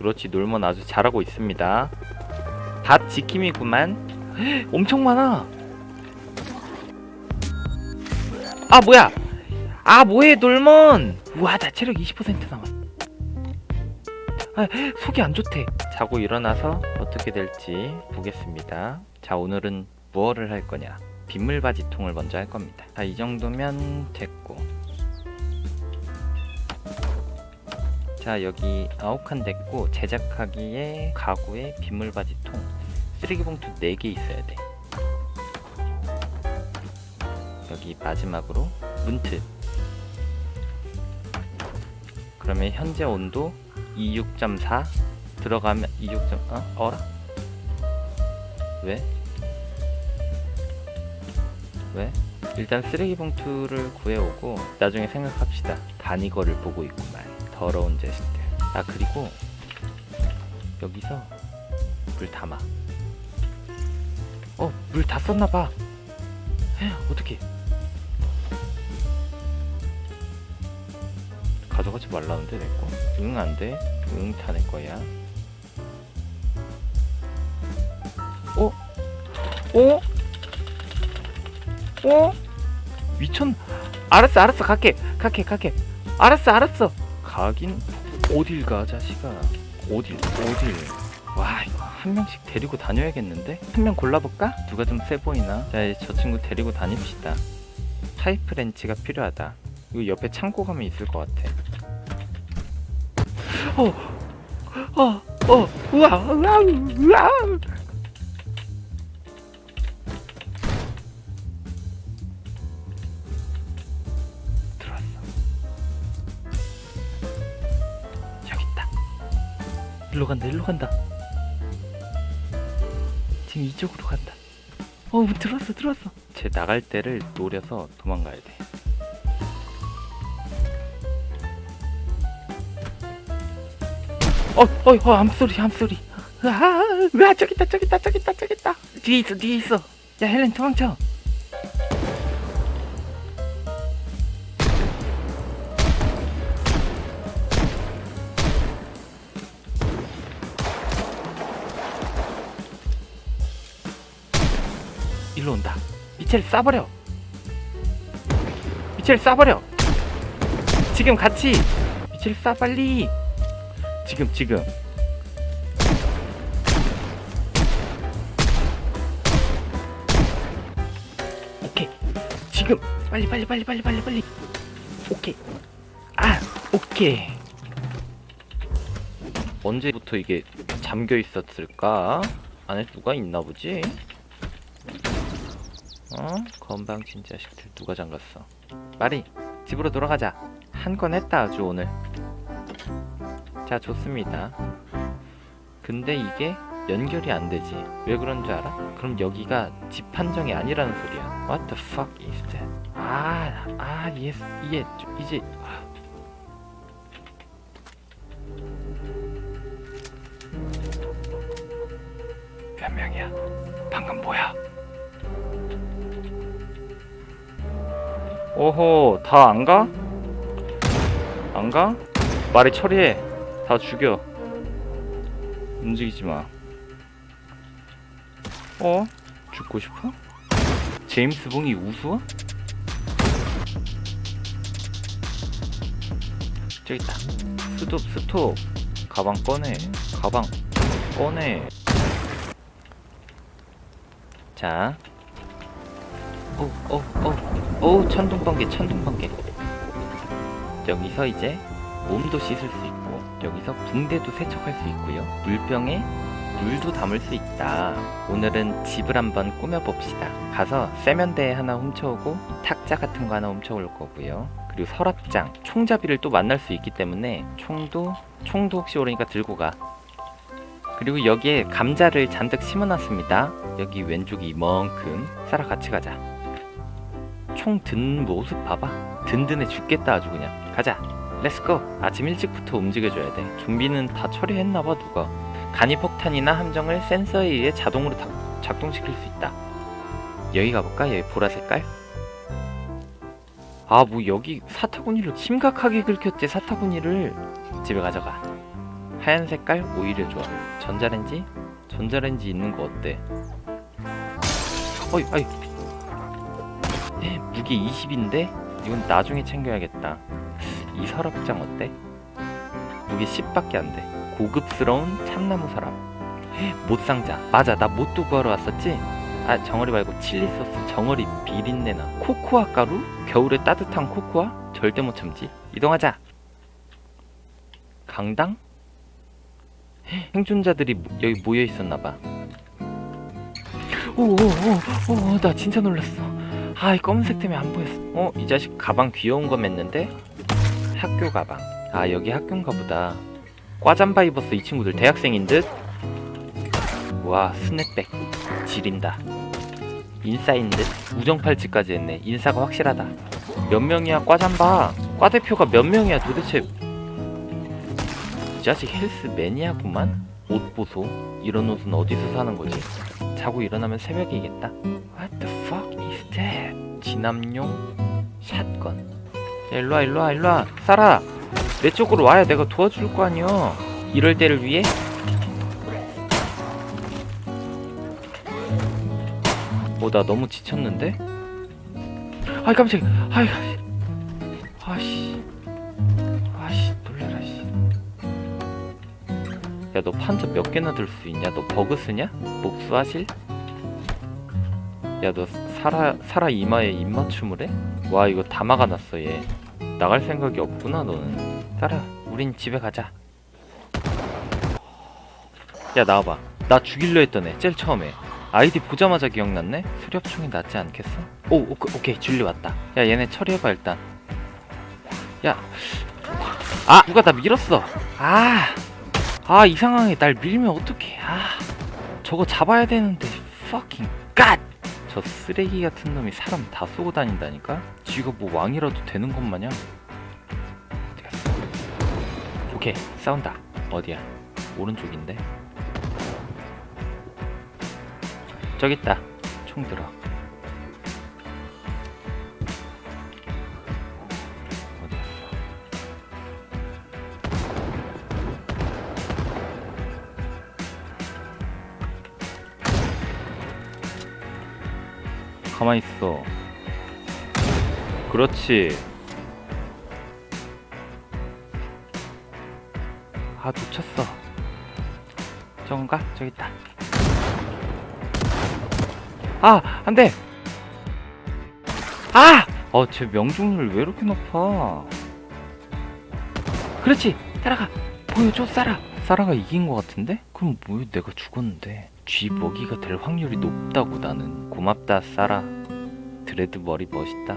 그렇지 놀면 아주 잘하고 있습니다. 다 지킴이구만. 엄청 많아. 아 뭐야? 아 뭐해 놀먼? 우와 나 체력 20% 남았어. 아 속이 안 좋대. 자고 일어나서 어떻게 될지 보겠습니다. 자 오늘은 무엇을 할 거냐? 빗물바지통을 먼저 할 겁니다. 자 이 정도면 됐고 자 여기 아홉 칸 됐고 제작하기에 가구에 빗물바지통 쓰레기 봉투 4개 있어야 돼 여기 마지막으로 문트 그러면 현재 온도 26.4 들어가면 26. 어? 어라? 왜? 왜? 일단 쓰레기 봉투를 구해오고 나중에 생각합시다. 단이거를 보고 있구만. 더러운 자식들. 아 그리고 여기서 물 담아. 어, 물 다 썼나봐. 어떻게? 가져가지 말라는데 내 거. 응, 안 돼. 응, 다 내 거야. 어? 어? 어? 미천. 알았어, 알았어. 갈게. 갈게, 갈게. 알았어, 알았어. 가긴 어딜 가, 자식아. 어딜, 어딜. 와, 이거 한 명씩 데리고 다녀야겠는데? 한 명 골라볼까? 누가 좀 세 보이나? 자, 이제 저 친구 데리고 다닙시다. 파이프 렌치가 필요하다. 이거 옆에 창고 가면 있을 것 같아. 어, 어, 어, 우와, 우와, 우와. 일로 간다, 일로 간다. 지금 이쪽으로 간다. 어, 들어왔어, 들어왔어. 쟤 나갈 때를 노려서 도망가야 돼. 어, 어, 어, 암소리, 암소리. 아, 으아, 저기 있다, 저기 있다, 저기 있다, 저기 있다. 뒤에 있어, 뒤에 있어. 야, 헬렌 도망쳐. 일로 온다. 미첼 쏴버려. 미첼 쏴버려. 지금 같이. 미첼 쏴 빨리. 지금 지금. 오케이. 지금 빨리 빨리 빨리 빨리 빨리 빨리. 오케이. 아, 오케이. 언제부터 이게 잠겨 있었을까? 안에 누가 있나 보지? 어? 건방진 자식들 누가 잠갔어? 마리 집으로 돌아가자. 한 건 했다 아주 오늘. 자 좋습니다. 근데 이게 연결이 안 되지. 왜 그런 줄 알아? 그럼 여기가 집 판정이 아니라는 소리야. What the fuck is that? 아, 아, 예, 예, 좀 이제 아. 몇 명이야? 방금 뭐야? 오호, 다 안 가? 안 가? 말이 처리해. 다 죽여. 움직이지 마. 어? 죽고 싶어? 제임스 봉이 우스워? 저기 있다. 스톱, 스톱. 가방 꺼내. 가방 꺼내. 자. 오, 오, 오, 오, 천둥 번개, 천둥 번개. 여기서 이제 몸도 씻을 수 있고 여기서 붕대도 세척할 수 있고요. 물병에 물도 담을 수 있다. 오늘은 집을 한번 꾸며봅시다. 가서 세면대 하나 훔쳐오고 탁자 같은 거 하나 훔쳐올 거고요. 그리고 서랍장 총잡이를 또 만날 수 있기 때문에 총도 총도 혹시 오르니까 들고 가. 그리고 여기에 감자를 잔뜩 심어놨습니다. 여기 왼쪽이 이만큼. 싸라 같이 가자 총 든 모습 봐봐. 든든해 죽겠다 아주 그냥. 가자. 렛츠고 아침 일찍부터 움직여줘야 돼. 좀비는 다 처리했나봐 누가. 간이 폭탄이나 함정을 센서에 의해 자동으로 다- 작동시킬 수 있다. 여기 가볼까? 여기 보라색깔? 아 뭐 여기 사타구니를 심각하게 긁혔지 사타구니를. 집에 가져가. 하얀 색깔 오히려 좋아. 전자레인지? 전자레인지 있는 거 어때? 어이 아이 에, 무게 20인데? 이건 나중에 챙겨야겠다 이 서랍장 어때? 무게 10밖에 안 돼 고급스러운 참나무 서랍 에, 못상자 맞아 나 못도 구하러 왔었지? 아 정어리 말고 칠리 소스 정어리 비린내나 코코아 가루? 겨울에 따뜻한 코코아? 절대 못 참지 이동하자 강당? 생존자들이 모- 여기 모여 있었나 봐. 오오오오 나 진짜 놀랐어. 아 이 검은색 때문에 안 보였어. 어 이 자식 가방 귀여운 거 맸는데 학교 가방. 아 여기 학교인가 보다. 과잠바 입었어 이 친구들 대학생인 듯. 와 스냅백 지린다. 인싸인 듯 우정팔찌까지 했네. 인싸가 확실하다. 몇 명이야 과잠바. 과 대표가 몇 명이야 도대체 이 자식 헬스 매니아구만? 옷 보소. 이런 옷은 어디서 사는 거지? 자고 일어나면 새벽이겠다. What the fuck is that? 진압용 샷건. 야, 일로와, 일로와, 일로와. 살아! 내 쪽으로 와야 내가 도와줄 거 아니여. 이럴 때를 위해? 어, 나 너무 지쳤는데? 아이, 깜짝이야. 아이, 아씨. 아씨, 놀래라, 씨. 야 너 판자 몇 개나 들 수 있냐? 너 버그 쓰냐? 복수하실? 야 너 사라 사라 이마에 입맞춤을 해? 와 이거 다 막아놨어 얘 나갈 생각이 없구나 너는 따라 우린 집에 가자 야 나와봐 나 죽일려 했던 애 제일 처음에 아이디 보자마자 기억났네? 수렵총이 낫지 않겠어? 오 오케이, 오케이 줄리 왔다 야 얘네 처리해봐 일단 야 아! 누가 나 밀었어 아 아, 이 상황에 날 밀면 어떡해. 아, 저거 잡아야 되는데, fucking god! 저 쓰레기 같은 놈이 사람 다 쏘고 다닌다니까? 쥐가 뭐 왕이라도 되는 것 마냥? 오케이, 싸운다. 어디야? 오른쪽인데? 저기 있다. 총 들어. 가만히 있어. 그렇지. 아, 놓쳤어. 저건가? 저기 있다. 아, 안 돼! 아! 어, 제 명중률 왜 이렇게 높아? 그렇지! 따라가! 보여줘, 사라! 사라가 이긴 것 같은데? 그럼 뭐야, 내가 죽었는데. 쥐 먹이가 될 확률이 높다고 나는. 고맙다, 사라. 드레드 머리 멋있다.